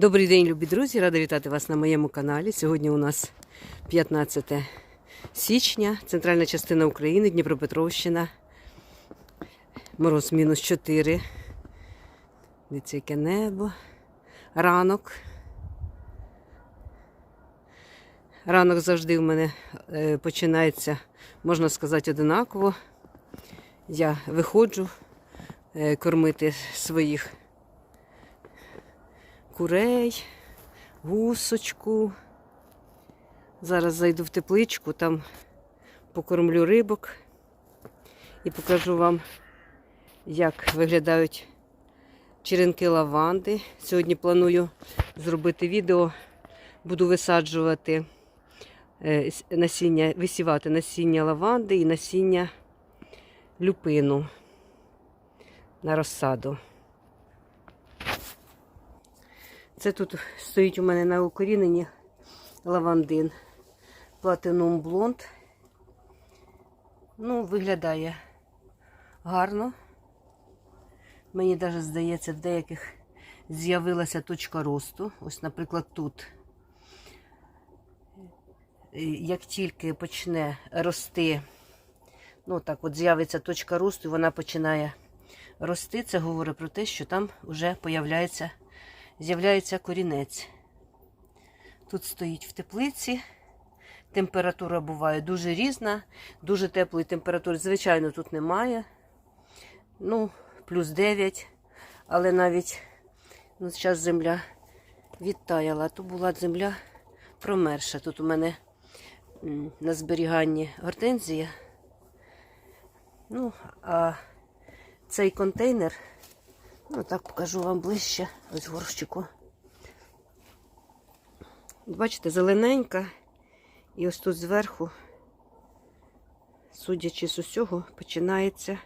Добрий день, любі друзі! Рада вітати вас на моєму каналі. Сьогодні у нас 15 січня, центральна частина України, Дніпропетровщина. Мороз мінус 4. Дивіться, яке небо. Ранок. Ранок завжди в мене е, починається, можна сказати, одинаково. Я виходжу е, кормити своїх курей, гусочку. Зараз зайду в тепличку, там покормлю рибок і покажу вам, як виглядають черенки лаванди. Сьогодні планую зробити відео, буду висаджувати е, насіння, висівати насіння лаванди і насіння люпину на розсаду. Це тут стоїть у мене на укоріненні лавандин. Платинум блонд. Ну, виглядає гарно. Мені навіть здається, в деяких з'явилася точка росту. Ось, наприклад, тут. Як тільки почне рости, ну так от з'явиться точка росту, і вона починає рости, це говорить про те, що там вже появляється з'являється корінець. Тут стоїть в теплиці. Температура буває дуже різна, дуже теплої температури, звичайно, тут немає. Ну, плюс 9. Але навіть ну, зараз земля відтаяла. Тут була земля промерша. Тут у мене на зберіганні гортензія. Ну, а цей контейнер Ну, так покажу вам ближче, ось горщику. Бачите, зелененька. І ось тут зверху, судячи з усього, починається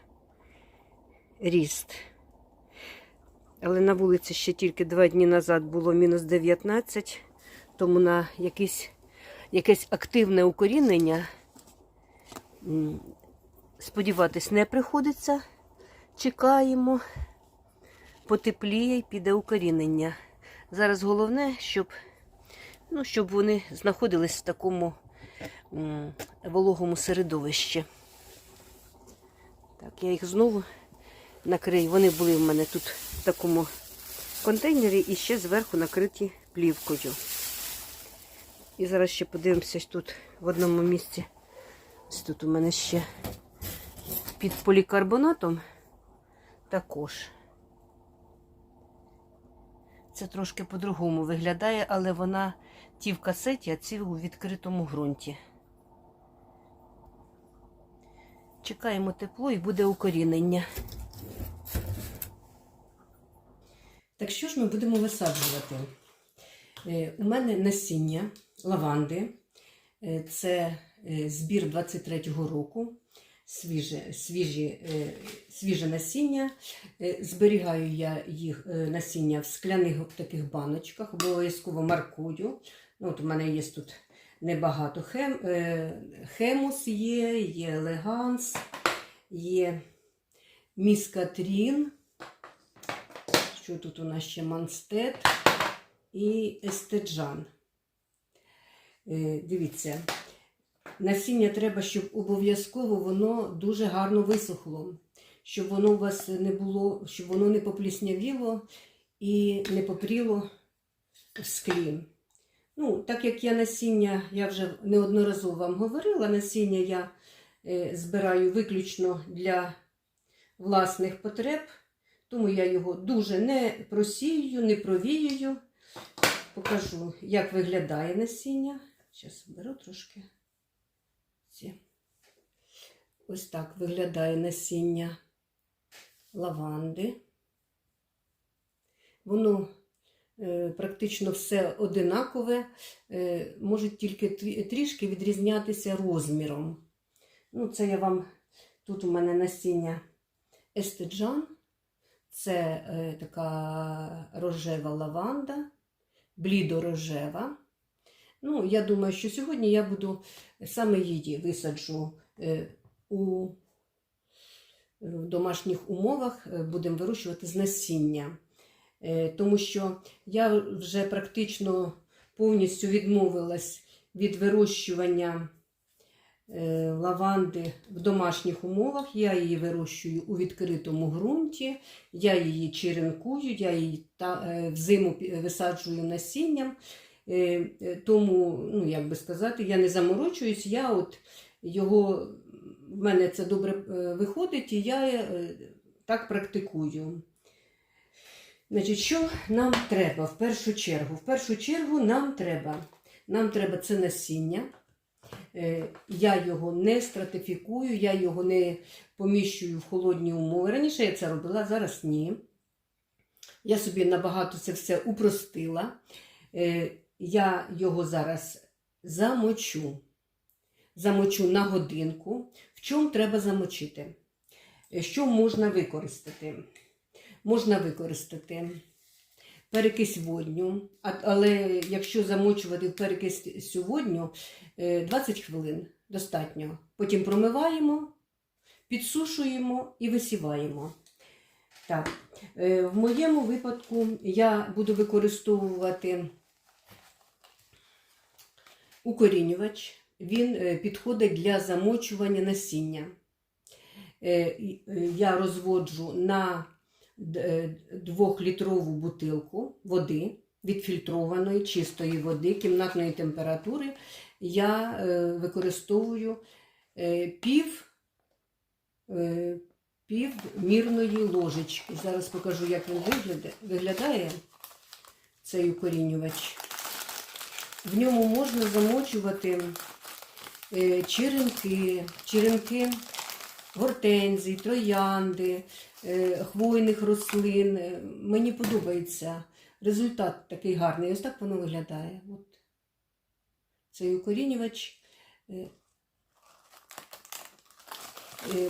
ріст. Але на вулиці ще тільки два дні назад було мінус 19, тому на якесь, якесь активне укорінення сподіватись не приходиться. Чекаємо потепліє і піде укорінення. Зараз головне, щоб, ну, щоб вони знаходились в такому м, вологому середовищі. Так, я їх знову накрию. Вони були в мене тут в такому контейнері і ще зверху накриті плівкою. І зараз ще подивимося тут в одному місці. Ось тут у мене ще під полікарбонатом також. Це трошки по-другому виглядає, але вона ті в касеті, а ці у відкритому ґрунті. Чекаємо тепло і буде укорінення. Так що ж ми будемо висаджувати? Е, У мене насіння лаванди. Е, Це е, збір 23-го року. Свіже, свіжі, е, свіже насіння. Е, Зберігаю я їх е, насіння в скляних таких баночках, обов'язково маркую. Ну, от у мене є тут небагато хем, хемус є, є елеганс, є міскатрін. Що тут у нас ще манстет і естеджан. Дивіться, насіння треба, щоб обов'язково воно дуже гарно висохло, щоб воно у вас не було, щоб воно не попліснявіло і не попріло в склі. Ну, так як я насіння, я вже неодноразово вам говорила, насіння я е, збираю виключно для власних потреб, тому я його дуже не просію, не провіюю. Покажу, як виглядає насіння. Зараз беру трошки. Ось так виглядає насіння лаванди. Воно е, практично все одинакове, е, може тільки трішки відрізнятися розміром. Ну, це я вам тут у мене насіння естеджан. Це е, така рожева лаванда, блідорожева. Ну, я думаю, що сьогодні я буду саме її висаджу е, у в домашніх умовах, е, будемо вирощувати з насіння. Е, Тому що я вже практично повністю відмовилась від вирощування лаванди в домашніх умовах. Я її вирощую у відкритому ґрунті, я її черенкую, я її взиму висаджую насінням. Е, е, Тому, ну як би сказати, я не заморочуюсь, я от його, в мене це добре е, виходить, і я так практикую. Значить, що нам треба в першу чергу? В першу чергу нам треба, нам треба це насіння. Я його не стратифікую, я його не поміщую в холодні умови. Раніше я це робила, зараз ні. Я собі набагато це все упростила. Е, Я його зараз замочу. Замочу на годинку. В чому треба замочити? Е, Що можна використати? Можна використати перекись водню, але якщо замочувати в перекись е, 20 хвилин достатньо. Потім промиваємо, підсушуємо і висіваємо. Так, е, в моєму випадку я буду використовувати укорінювач. Він е, підходить для замочування насіння. Е, е, Я розводжу на двохлітрову бутилку води, відфільтрованої, чистої води, кімнатної температури. Я використовую пів, е, пів мірної ложечки. Зараз покажу, як він виглядає, цей укорінювач. В ньому можна замочувати е, черенки, черенки гортензій, троянди, е, хвойних рослин. Е, Мені подобається результат такий гарний. Ось так воно виглядає. От. Цей укорінювач.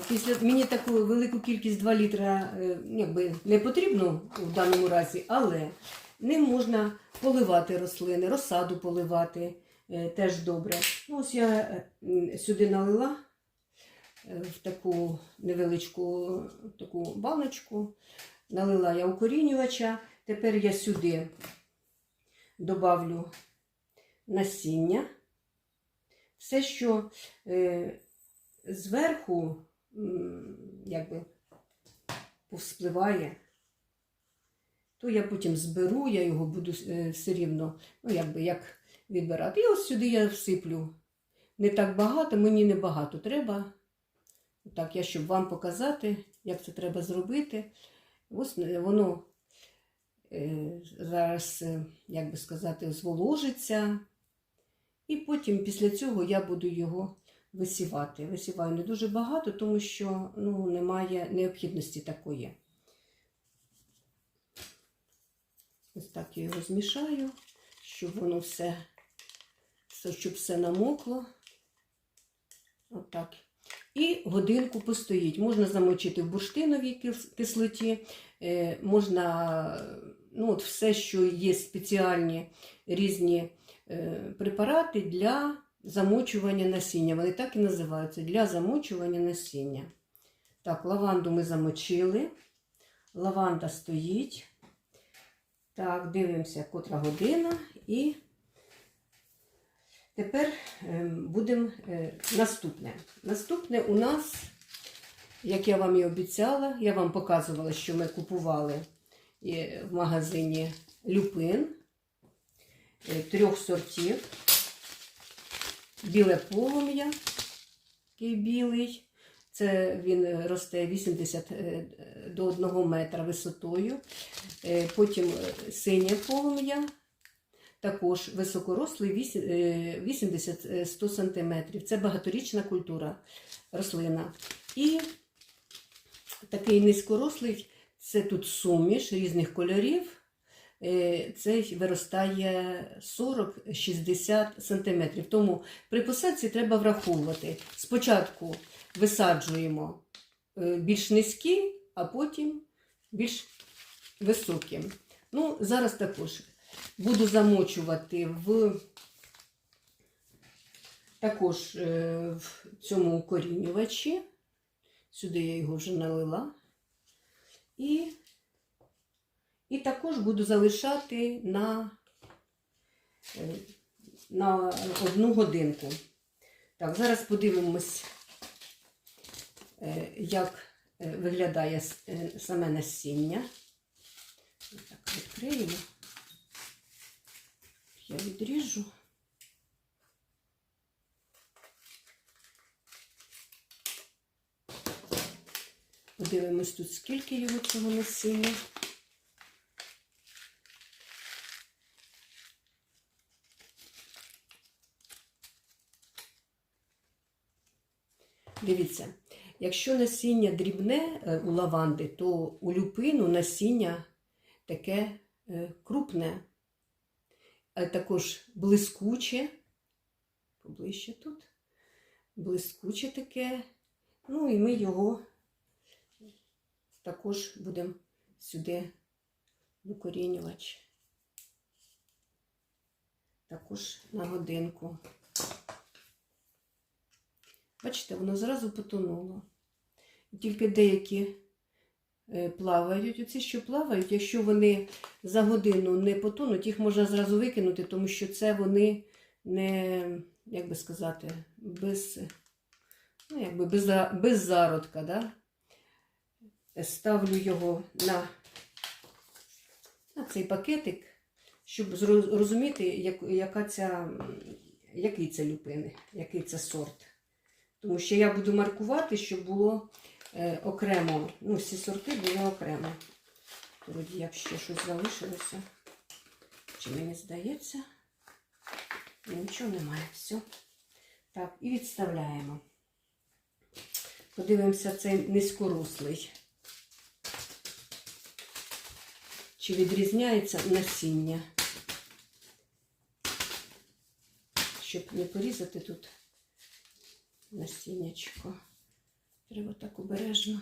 Після мені таку велику кількість 2 літра якби, не потрібно в даному разі, але ним можна поливати рослини, розсаду поливати е, теж добре. Ну, ось я е, сюди налила е, в таку невеличку таку баночку. Налила я укорінювача. Тепер я сюди добавлю насіння. Все, що зверху якби повспливає, то я потім зберу, я його буду е, все рівно, ну якби як відбирати. І ось сюди я всиплю. Не так багато, мені не багато треба. Так, я щоб вам показати, як це треба зробити. Ось е, воно е, зараз, е, як би сказати, зволожиться. І потім після цього я буду його висівати. Висіваю не дуже багато, тому що ну, немає необхідності такої. Ось так я його змішаю, щоб воно все, щоб все намокло. Отак. І годинку постоїть. Можна замочити в бурштиновій кислоті, е, можна ну, от все, що є спеціальні різні е, препарати для замочування насіння. Вони так і називаються для замочування насіння. Так, лаванду ми замочили. Лаванда стоїть. Так, дивимося, котра година. І тепер будемо наступне. Наступне у нас, як я вам і обіцяла, я вам показувала, що ми купували е, в магазині люпин е, трьох сортів. Біле полум'я, такий білий. Це він е, росте 80 е, до 1 метра висотою. Е, Потім синє полум'я, також високорослий е, 80-100 см. Це багаторічна культура рослина. І такий низькорослий це тут суміш різних кольорів. Цей виростає 40-60 см. Тому при посадці треба враховувати. Спочатку висаджуємо е, більш низькі, а потім більш високі. Ну, зараз також буду замочувати в також е, в цьому укорінювачі. Сюди я його вже налила. І, І також буду залишати на, е, на одну годинку. Так, зараз подивимось, як е, виглядає е, саме насіння. Так, відкриємо. Я відріжу. Подивимось тут, скільки його цього насіння. Дивіться, якщо насіння дрібне е, у лаванди, то у люпину насіння таке е, крупне, а також блискуче, поближче тут, блискуче таке. Ну і ми його також будемо сюди викорінювати. Також на годинку. Бачите, воно зразу потонуло. Тільки деякі е, плавають. Оці, що плавають, якщо вони за годину не потонуть, їх можна зразу викинути, тому що це вони не, як би сказати, без, ну, якби без, без зародка. Да? Ставлю його на, на цей пакетик, щоб зро- розуміти, як, яка ця, який це люпини, який це сорт. Тому що я буду маркувати, щоб було е, окремо, ну, всі сорти були окремо. Тоді, як ще щось залишилося, чи мені здається, нічого немає. Все. Так, і відставляємо. Подивимося цей низькорослий. Чи відрізняється насіння? Щоб не порізати тут насіннячко. Треба так обережно.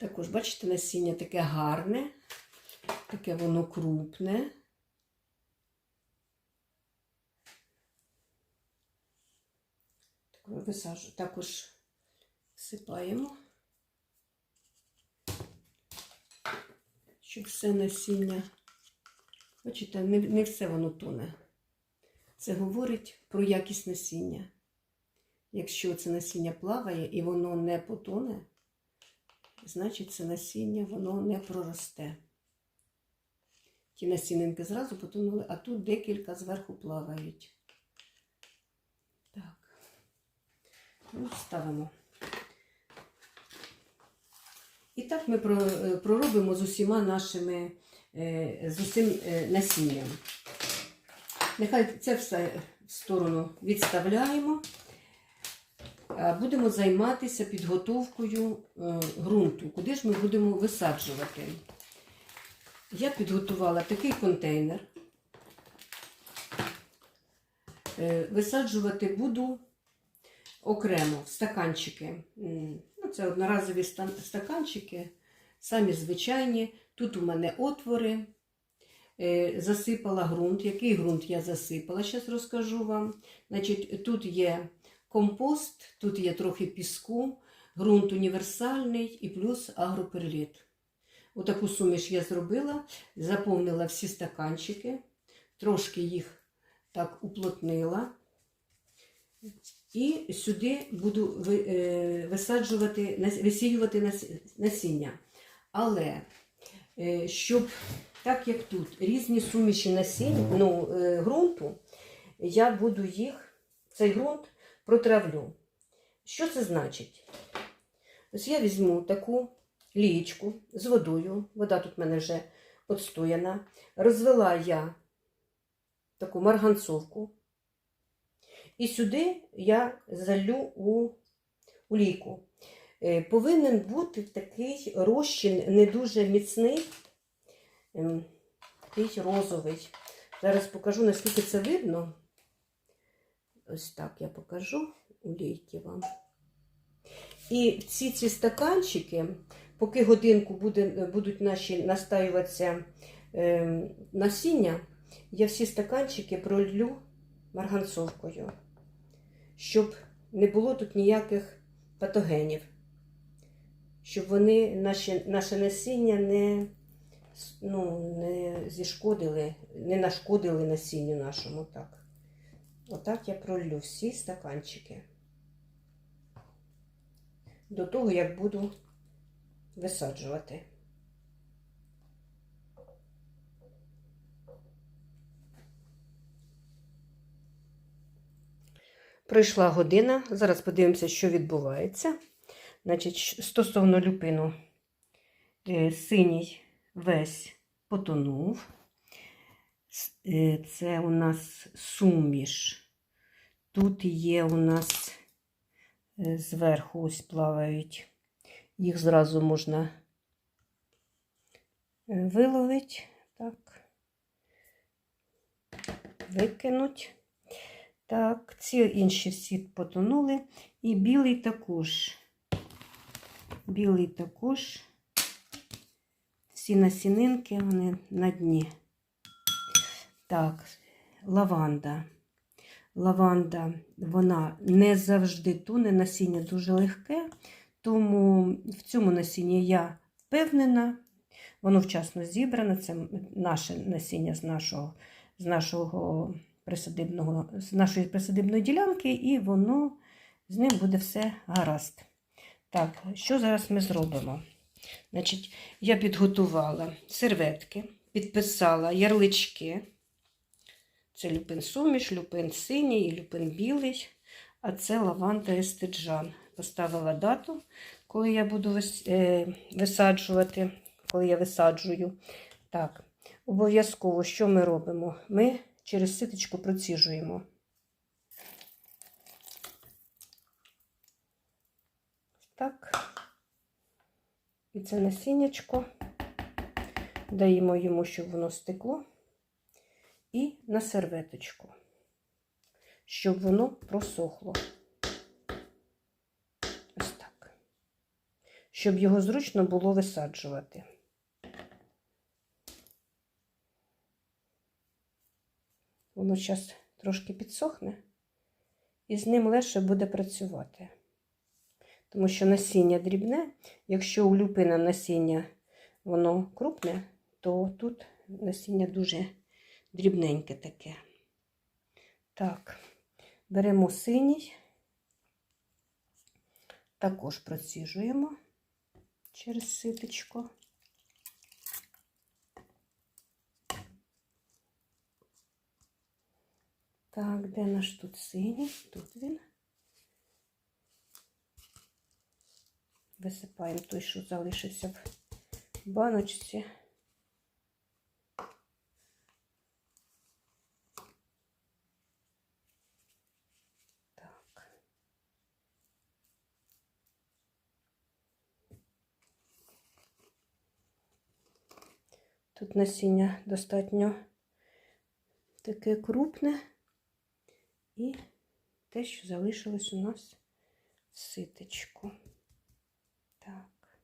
Також, бачите, насіння таке гарне, таке воно крупне. Так, висаджу. Також всипаємо, щоб все насіння. Бачите, не, не все воно тоне. Це говорить про якість насіння. Якщо це насіння плаває і воно не потоне, значить це насіння воно не проросте. Ті насінинки зразу потонули, а тут декілька зверху плавають. Так. Ну, ставимо. І так ми е, проробимо з усіма нашими е, з усім е, насінням. Нехай це все в сторону відставляємо. А Будемо займатися підготовкою е, ґрунту, куди ж ми будемо висаджувати. Я підготувала такий контейнер. Е, Висаджувати буду окремо в стаканчики. Ну, це одноразові стаканчики, самі звичайні. Тут у мене отвори. Е, Засипала ґрунт. Який ґрунт я засипала, зараз розкажу вам. Значить, тут є компост, тут є трохи піску, ґрунт універсальний і плюс агроперліт. Отаку суміш я зробила, заповнила всі стаканчики, трошки їх так уплотнила. І сюди буду е, висаджувати, висіювати насіння. Але е, щоб, так як тут різні суміші насіння, ну, е, ґрунту, я буду їх, цей ґрунт протравлю. Що це значить? Ось я візьму таку лієчку з водою, вода тут в мене вже отстояна. Розвела я таку марганцовку. І сюди я залю у, у лійку. Е, Повинен бути такий розчин не дуже міцний, ем, такий розовий. Зараз покажу, наскільки це видно. Ось так я покажу у лійки вам. І всі ці стаканчики, поки годинку буде, будуть наші настаюватися е, насіння, я всі стаканчики пролью марганцовкою, щоб не було тут ніяких патогенів, щоб вони наші, наше насіння не, ну, не зішкодили, не нашкодили насінню нашому. Так. Отак я пролью всі стаканчики до того, як буду висаджувати. Пройшла година. Зараз подивимося, що відбувається. Значить, стосовно люпину, е, синій весь потонув. Е, Це у нас суміш. Тут є у нас е, зверху ось плавають. Їх зразу можна е, виловити. Так. Викинуть. Так, ці інші всі потонули. І білий також. Білий також. Всі насінинки, вони на дні. Так, лаванда. Лаванда, вона не завжди туне, насіння дуже легке, тому в цьому насінні я впевнена, воно вчасно зібране, це наше насіння з нашого, з нашого присадибного, з нашої присадибної ділянки, і воно з ним буде все гаразд. Так, що зараз ми зробимо? Значить, я підготувала серветки, підписала ярлички. Це люпин суміш, люпин синій і люпин білий, а це лаванда естеджан. Поставила дату, коли я буду е, висаджувати, коли я висаджую. Так, обов'язково, що ми робимо? Ми через ситочку проціжуємо. Так. І це насіннячко. Даємо йому, щоб воно стекло і на серветочку, щоб воно просохло. Ось так. Щоб його зручно було висаджувати. Воно зараз трошки підсохне, і з ним легше буде працювати. Тому що насіння дрібне, якщо у люпина насіння воно крупне, то тут насіння дуже дрібненьке таке. Так, беремо синій, також проціжуємо через ситочко. Так, де наш тут синій? Тут він. Висипаємо той, що залишився в баночці. Так. Тут насіння достатньо таке крупне і те, що залишилось у нас в ситочку. Так.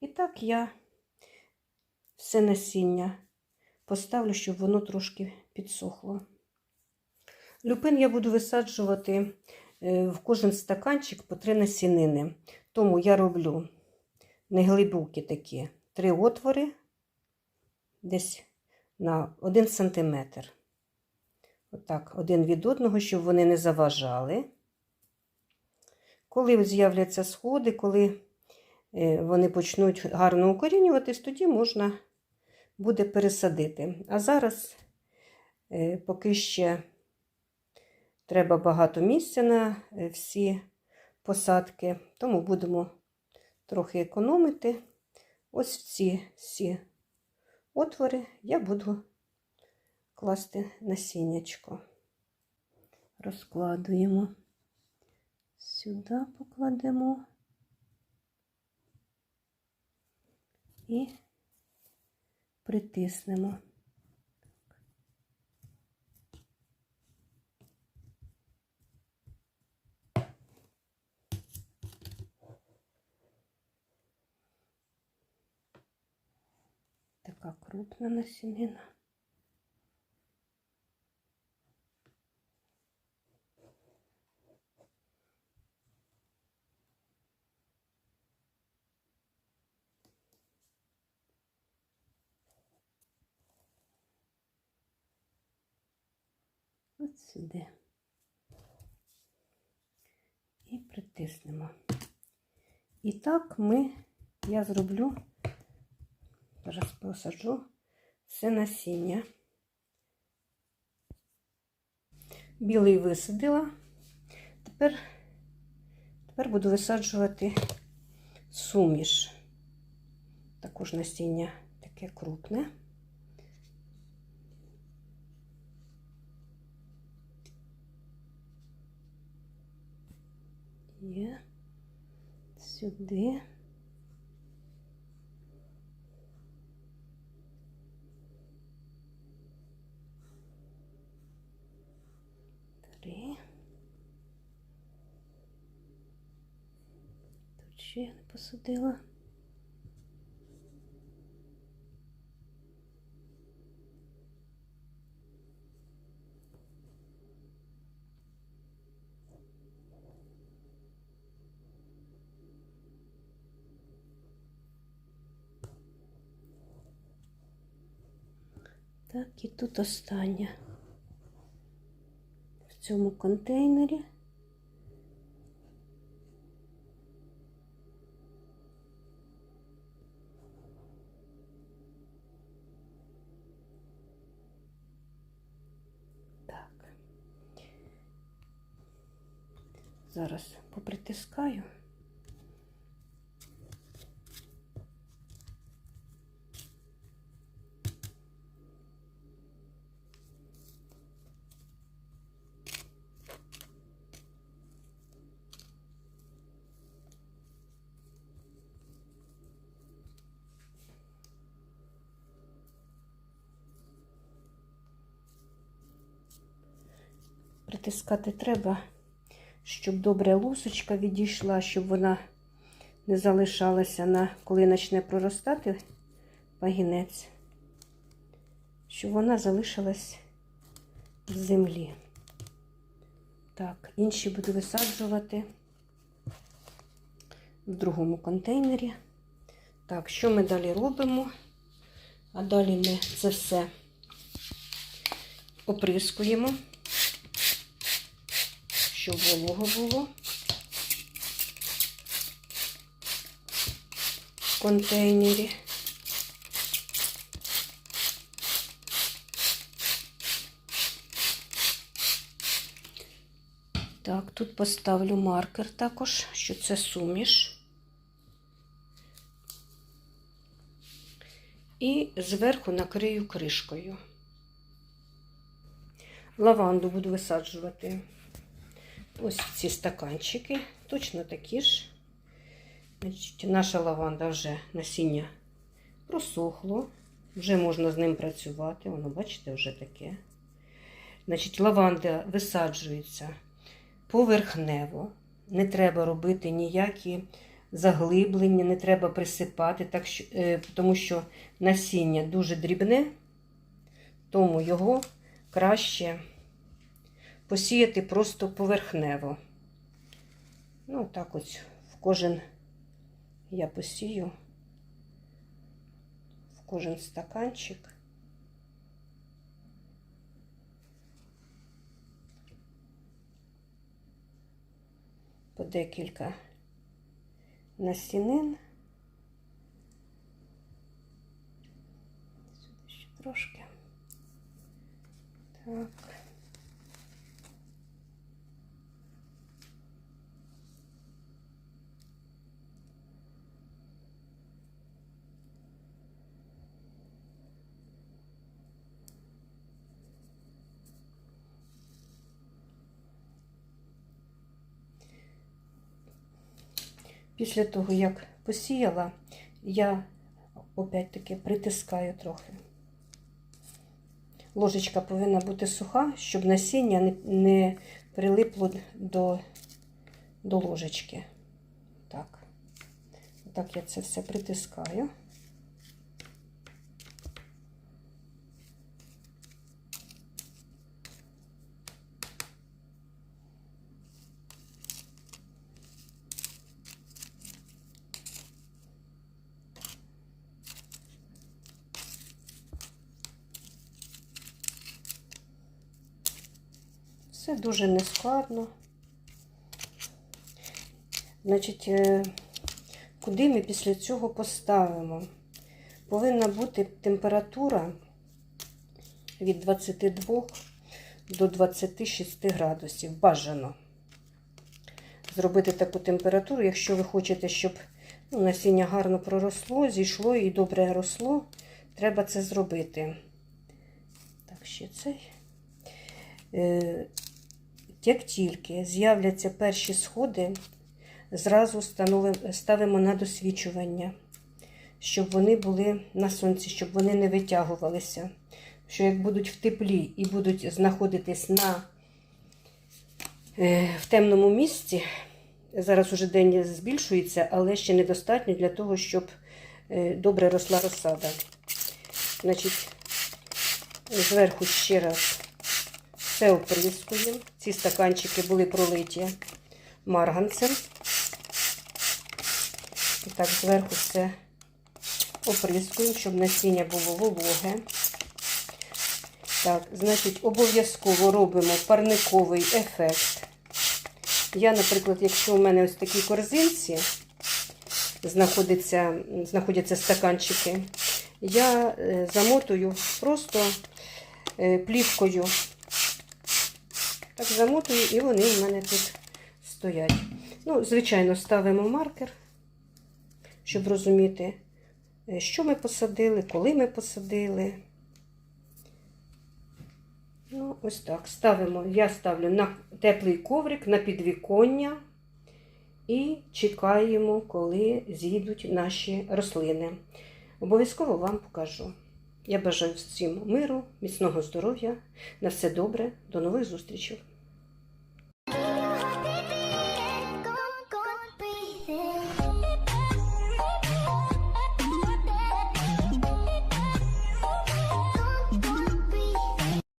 І так я все насіння поставлю, щоб воно трошки підсохло. Люпин я буду висаджувати е, в кожен стаканчик по три насінини. Тому я роблю неглибокі такі три отвори десь на 1 см. Отак, один від одного, щоб вони не заважали. Коли з'являться сходи, коли е, вони почнуть гарно укорінюватись, тоді можна буде пересадити. А зараз, е, поки ще треба багато місця на е, всі посадки, тому будемо трохи економити. Ось в ці всі отвори я буду класти насіннячко. Розкладуємо. Сюди покладемо і притиснемо. Така крупна насінина. От сюди. І притиснемо. І так ми, я зроблю, зараз посаджу все насіння. Білий висадила. Тепер, тепер буду висаджувати суміш. Також насіння таке крупне. Є сюди. Три. Тут ще я не посадила. Так, і тут остання цьому контейнері. Зараз попритискаю. Притискати треба, щоб добре лусочка відійшла, щоб вона не залишалася на коли почне проростати пагінець, щоб вона залишилась в землі. Так, інші буду висаджувати в другому контейнері. Так, що ми далі робимо? А далі ми це все оприскуємо щоб волого було в контейнері. Так, тут поставлю маркер також, що це суміш. І зверху накрию кришкою. Лаванду буду висаджувати. Ось ці стаканчики, точно такі ж. Значить, Наша лаванда вже насіння просохло, вже можна з ним працювати. Воно, бачите, вже таке. Значить, Лаванда висаджується поверхнево. Не треба робити ніякі заглиблення, не треба присипати, так що, е, тому що насіння дуже дрібне, тому його краще посіяти просто поверхнево. Ну, так ось в кожен я посію, в кожен стаканчик. По декілька насінин. Сюди ще трошки. Так. Після того, як посіяла, я опять-таки притискаю трохи. Ложечка повинна бути суха, щоб насіння не, прилипло до, до ложечки. Так. Так я це все притискаю. Все дуже нескладно. Значить, е, куди ми після цього поставимо? Повинна бути температура від 22 до 26 градусів. Бажано зробити таку температуру, якщо ви хочете, щоб ну, насіння гарно проросло, зійшло і добре росло, треба це зробити. Так, ще цей. Як тільки з'являться перші сходи, зразу ставимо на досвічування, щоб вони були на сонці, щоб вони не витягувалися. Що як будуть в теплі і будуть знаходитись на, е, в темному місці, зараз уже день збільшується, але ще недостатньо для того, щоб е, добре росла розсада. Значить, зверху ще раз все оприскуємо. Ці стаканчики були пролиті марганцем. І так, зверху все оприскуємо, щоб насіння було вологе. Так, значить, обов'язково робимо парниковий ефект. Я, наприклад, якщо у мене ось такі корзинці знаходяться, знаходяться стаканчики, я е, замотую просто е, плівкою. Так замотую, і вони в мене тут стоять. Ну, звичайно, ставимо маркер, щоб розуміти, е, що ми посадили, коли ми посадили. Ну, ось так. Ставимо, я ставлю на теплий коврик на підвіконня і чекаємо, коли з'їдуть наші рослини. Обов'язково вам покажу. Я бажаю всім миру, міцного здоров'я. На все добре, до нових зустрічей!